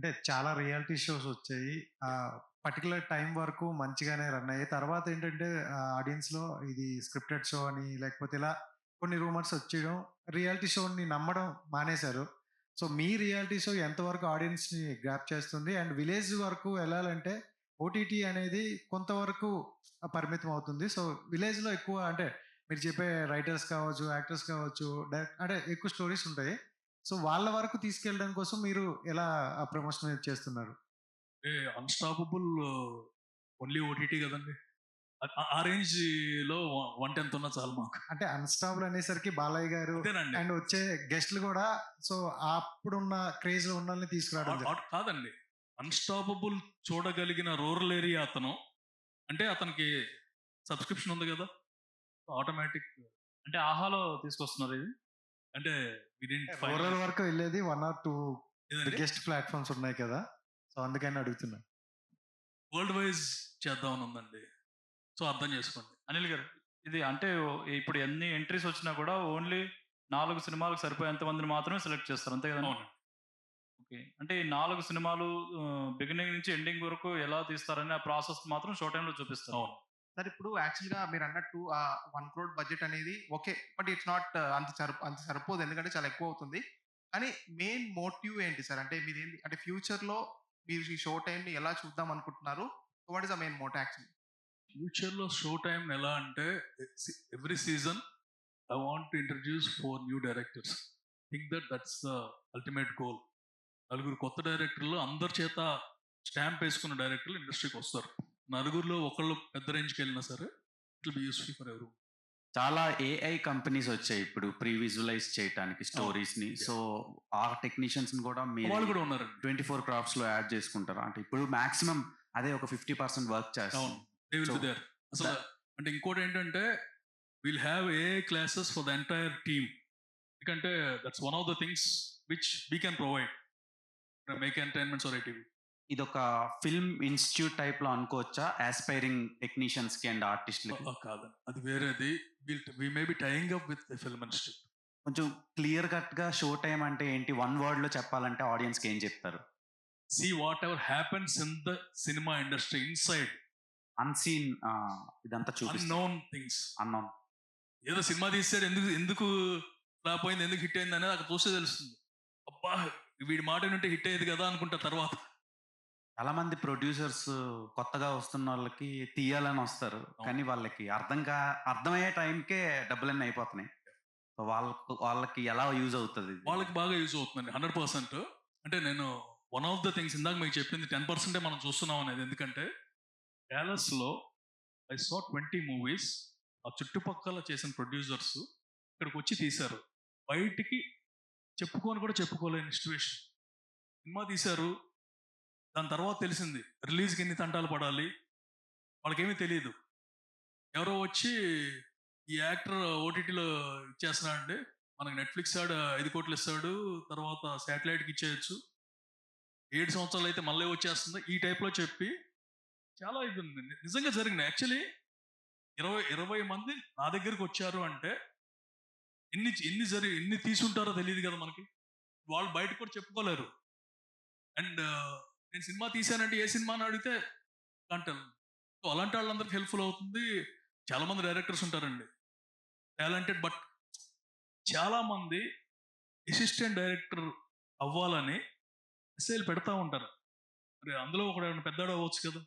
అంటే చాలా reality shows వచ్చాయి. పర్టికులర్ టైం వరకు మంచిగానే రన్ అయ్యాయి. తర్వాత ఏంటంటే ఆడియన్స్ ఆడియన్స్‌లో ఇది స్క్రిప్టెడ్ షో అని లేకపోతే ఇలా కొన్ని రూమర్స్ వచ్చేయడం, రియాలిటీ షోని నమ్మడం మానేశారు. సో, మీ రియాలిటీ షో ఎంతవరకు ఆడియన్స్‌ని గ్రాప్ చేస్తుంది? అండ్ విలేజ్ వరకు వెళ్ళాలంటే ఓటీటీ అనేది కొంతవరకు పరిమితం అవుతుంది. సో, విలేజ్‌లో ఎక్కువ అంటే మీరు చెప్పే రైటర్స్ కావచ్చు, యాక్టర్స్ కావచ్చు, డైరెక్ట్ అంటే ఎక్కువ స్టోరీస్ ఉంటాయి. సో, వాళ్ళ వరకు తీసుకెళ్ళడం కోసం మీరు ఎలా ఆ ప్రమోషన్ చేస్తున్నారు? ఏ అన్‌స్టాపబుల్ ఓన్లీ ఓటీటీ గదండీ! అ ఆ రేంజ్‌లో వ 1/10 ఉన్నా చాలు మాకు. అంటే అన్‌స్టాపబుల్ అనేసరికి బాలయ్య గారు. అండ్ వచ్చే గెస్ట్‌లు గూడా సో, అప్పుడున్న క్రేజ్‌లో ఉన్నోళ్ళని తీసుకురావడం ఆట్ జరిగింది. ఆట్ కాదండి. అన్‌స్టాపబుల్ చూడగలిగిన రూరల్ ఏరియా అతను. అంటే అతనికి సబ్స్క్రిప్షన్ ఉంది గదా! ఆటోమేటిక్ అంటే ఆహాలో తీసుకొస్తున్నారు ఇది? అంటే రూరల్ వరకు వెళ్ళేది 1 ఆర్ 2 ఏదండి? బిగ్గెస్ట్ ప్లాట్‌ఫార్మ్స్ ఉన్నాయి కదా! సో, అందుకని అడుగుతున్నా. వరల్డ్ వైజ్ చేద్దామని ఉందండి. సో, అర్థం చేసుకోండి. అనిల్ గారు ఇది అంటే ఇప్పుడు ఎన్ని ఎంట్రీస్ వచ్చినా కూడా ఓన్లీ 4 సినిమాలకు సరిపోయేంత మందిని మాత్రమే సెలెక్ట్ చేస్తారు. అంతే? అవునండి. ఓకే. అంటే ఈ 4 సినిమాలు బిగినింగ్ నుంచి ఎండింగ్ వరకు ఎలా తీస్తారని ఆ ప్రాసెస్ మాత్రం షో టైమ్‌లో చూపిస్తారు. అవును. సార్ ఇప్పుడు యాక్చువల్‌గా మీరు అన్నట్టు ఆ 1 క్రోర్ బడ్జెట్ అనేది ఓకే. బట్ ఇట్స్ నాట్ అంత సరిపో అంత సరిపోదు. ఎందుకంటే చాలా ఎక్కువ అవుతుంది. కానీ మెయిన్ మోటివ్ ఏంటి సార్? అంటే మీరేంటి అంటే ఫ్యూచర్‌లో మీరు ఈ షో టైమ్‌ని ఎలా చూద్దాం అనుకుంటున్నారు? What is the main motto actually? ఫ్యూచర్‌లో షో టైం ఎలా అంటే every season I want to introduce four new directors. Think that that's the ultimate goal. నలుగురు కొత్త డైరెక్టర్లు అందరి చేత స్టాంప్ వేసుకున్న డైరెక్టర్లు ఇండస్ట్రీకి వస్తారు. నలుగురిలో ఒకళ్ళు పెద్ద రేంజ్‌కి వెళ్ళినా సరే it will be useful for everyone. చాలా ఏఐ కంపెనీస్ వచ్చాయి ఇప్పుడు ప్రీ విజువలైజ్ చేయటానికి స్టోరీస్‌ని. సో, ఆ టెక్నీషియన్స్‌ని కూడా మీరు కూడా ఉన్నారండి. 24 క్రాఫ్ట్స్‌లో యాడ్ చేసుకుంటారు. అంటే ఇప్పుడు మాక్సిమం అదే ఒక 50% వర్క్ అవును. చేస్తుంది. They will so, be there. అసలు అంటే ఇంకోటి ఏంటంటే will have AI classes for the entire team. ఎందుకంటే that's one of the things which we can provide. Make entertainments or ITV. ఇదొక ఫిల్మ్ ఇన్‌స్టిట్యూట్ టైప్‌లో అనుకోవచ్చా? యాస్పైరింగ్ టెక్నీషియన్స్‌కి అండ్ ఆర్టిస్ట్‌లకి. ఆ! కాదండి. అది వేరేది. We may be tying up with film institute. కొంచెం క్లియర్ కట్‌గా షో టైమ్ అంటే ఏంటి? వన్ వర్డ్‌లో చెప్పాలంటే ఆడియన్స్‌కి ఏం చెప్తారు? See whatever happens in the cinema industry inside. Unseen ఇదంతా చూపిస్తారు. Unknown things. అన్నోన్. ఏదో సినిమా తీసాడు ఎందుకు ఎందుకు ఫ్లాప్ అయింది? ఎందుకు హిట్ అయింది అనేది అక్కడ చూస్తే తెలుస్తుంది. అబ్బా! వీడి మాట వింటే హిట్ అయ్యేది కదా అనుకుంటా తర్వాత. చాలా మంది ప్రొడ్యూసర్స్ కొత్తగా వస్తున్న వాళ్ళకి తీయాలని వస్తారు. కానీ వాళ్ళకి అర్థం కా అర్థమయ్యే టైంకే డబ్బులన్నీ అయిపోతున్నాయి. వాళ్ళకు వాళ్ళకి ఎలా యూజ్ అవుతది? వాళ్ళకి బాగా యూజ్ అవుతుందండి. 100% అంటే నేను వన్ ఆఫ్ ద థింగ్స్ ఇందాక మీకు చెప్పింది 10% మనం చూస్తున్నాం అనేది. ఎందుకంటే డాలస్‌లో ఐ సా 20 మూవీస్. ఆ చుట్టుపక్కల చేసిన ప్రొడ్యూసర్స్ ఇక్కడికి వచ్చి తీశారు. బయటికి చెప్పుకొని కూడా చెప్పుకోలేని సిట్యుయేషన్. సినిమా తీశారు. దాని తర్వాత తెలిసింది రిలీజ్‌కి ఎన్ని తంటాలు పడాలి. వాళ్ళకేమీ తెలియదు ఎవరో వచ్చి ఈ యాక్టర్ ఓటీటీలో ఇచ్చేస్తున్నాడండి. మనకి నెట్‌ఫ్లిక్స్ ఆడు 5,00,00,000 ఇస్తాడు. తర్వాత శాటిలైట్‌కి ఇచ్చేయొచ్చు. ఏడు సంవత్సరాలు అయితే మళ్ళీ వచ్చేస్తుంది. ఈ టైప్‌లో చెప్పి చాలా ఇది ఉంది. నిజంగా జరిగింది యాక్చువల్లీ 20, 20 మంది నా దగ్గరికి వచ్చారు అంటే ఎన్ని ఎన్ని జరి ఎన్ని తీసుంటారో తెలియదు కదా మనకి. వాళ్ళు బయటకు కూడా చెప్పుకోలేరు. అండ్ నేను సినిమా తీశానంటే ఏ సినిమా అని అడిగితే అంటాను. సో, అలాంటి వాళ్ళందరికి హెల్ప్‌ఫుల్ అవుతుంది. చాలామంది డైరెక్టర్స్ ఉంటారండి. టాలెంటెడ్ బట్ చాలామంది అసిస్టెంట్ డైరెక్టర్ అవ్వాలని ఎస్ఐలు పెడతా ఉంటారు. మరి అందులో ఒక ఎవరైనా అవ్వచ్చు కదా!